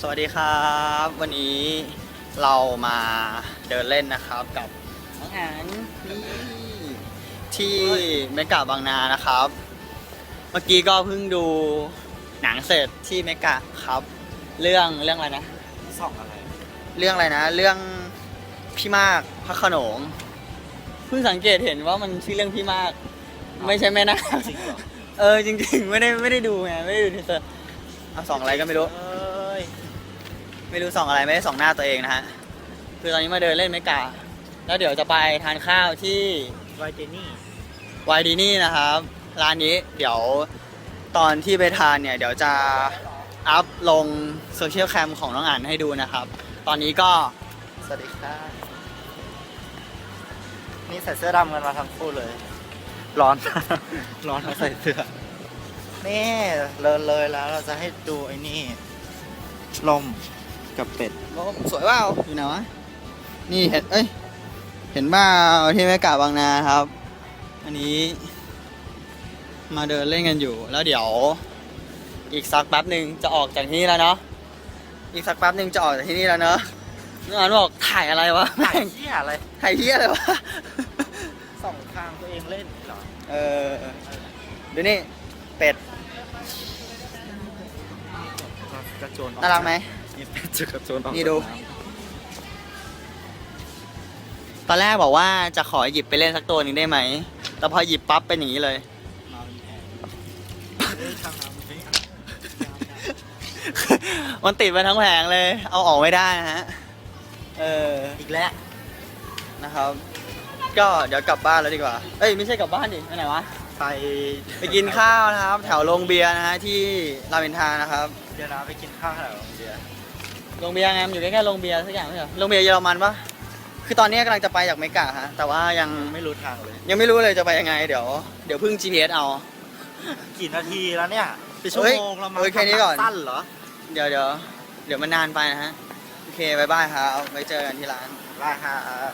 สวัสดีครับ วันนี้เรามาเดินเล่นนะครับกับน้องอันนี่ที่เมกะบางนานะครับ เมื่อกี้ก็เพิ่งดูหนังเสร็จที่เมกะครับ เรื่องเรื่องอะไรนะ สองอะไร เรื่องอะไรนะ เรื่องพี่มากพระโขนงเพิ่งสังเกตเห็นว่ามันชื่อเรื่องพี่มาก ไม่ใช่แม่นาคจริงเหรอ เออจริงๆ ไม่ได้ไม่ได้ดูไงไม่ได้ดูทีเซอร์เอาสองอะไรก็ไม่รู้ เอ้ย ไม่รู้ส่องอะไรไม่ได้ส่องหน้าตัวเองนะฮะคือตอนนี้มาเดินเล่นไม่กาแล้วเดี๋ยวจะไปทานข้าวที่ไวเจนี่วายดีนี่นะครับ ร้านนี้เดี๋ยวตอนที่ไปทานเนี่ย เดี๋ยวจะอัพลงโซเชียลแคมของน้องอ่านให้ดูนะครับ ตอนนี้ก็ สวัสดีครับนี่ใส่เสื้อดำกันมาทั้งคู่เลย ร้อน ร้อนมาใส่เสื้อ นี่เลยเลยแล้วเราจะให้ดูไอ้นี่ลม กับเป็ดโอ้สวยเปล่าอยู่ไหนวะ นี่เห็นเอ้ย เห็นบ้าที่แม่กาบางนาครับ อันนี้ มาเดินเล่นกันอยู่ แล้วเดี๋ยว อีกสักแป๊บหนึ่งจะออกจากที่นี่แล้วเนาะ อีกสักแป๊บหนึ่งจะออกจากที่นี่แล้วเนาะน้องอันบอกถ่ายอะไรวะ ถ่ายแม่งเที่ยอะไร ถ่ายเที่ยอะไรวะ ส่องทางตัวเองเล่นเหรอ เออดูนี่ เป็ด กระโจนออน่ารักไหม นี่เป็ดจะกระโจนออกนี่ดูตอนแรกบอกว่าจะขอหยิบไปเล่นสักตัวหนึ่งได้ไหม แต่พอหยิบปั๊บเป็นอย่างนี้เลย มาเป็นแผงเอ้ยทางน้ำไม่เอามันติดมาทั้งแผงเลย เอาออกไม่ได้นะฮะ เออ อีกแล้วนะครับ ก็เดี๋ยวกลับบ้านแล้วดีกว่า เอ้ยไม่ใช่กลับบ้านดิ ไปไหนวะ ไปไปกินข้าวนะครับ แถวโรงเบียร์นะฮะที่รามอินทรานะครับ เดี๋ยวนะไปกินข้าวแถวโรงเบียร์ โรงเบียร์ไงมันอยู่ใกล้ๆโรงเบียร์สักอย่างไม่ใช่เหรอโรงเบียร์เยอรมันปะคือตอนนี้กำลังจะไปจากเมกาฮะแต่ว่ายังไม่รู้ทางเลย ยังไม่รู้เลยจะไปยังไงเดี๋ยวเดี๋ยวพึ่ง GPS เอา กี่นาทีแล้วเนี่ยเป็นชั่วเฮ้ยโมงเรามาเฮ้ยแค่นี้ก่อน สั้นเหรอเดี๋ยวเดี๋ยวเดี๋ยวมันนานไปนะฮะ โอเคบายบายครับไว้เจอกันที่ร้านได้ครับ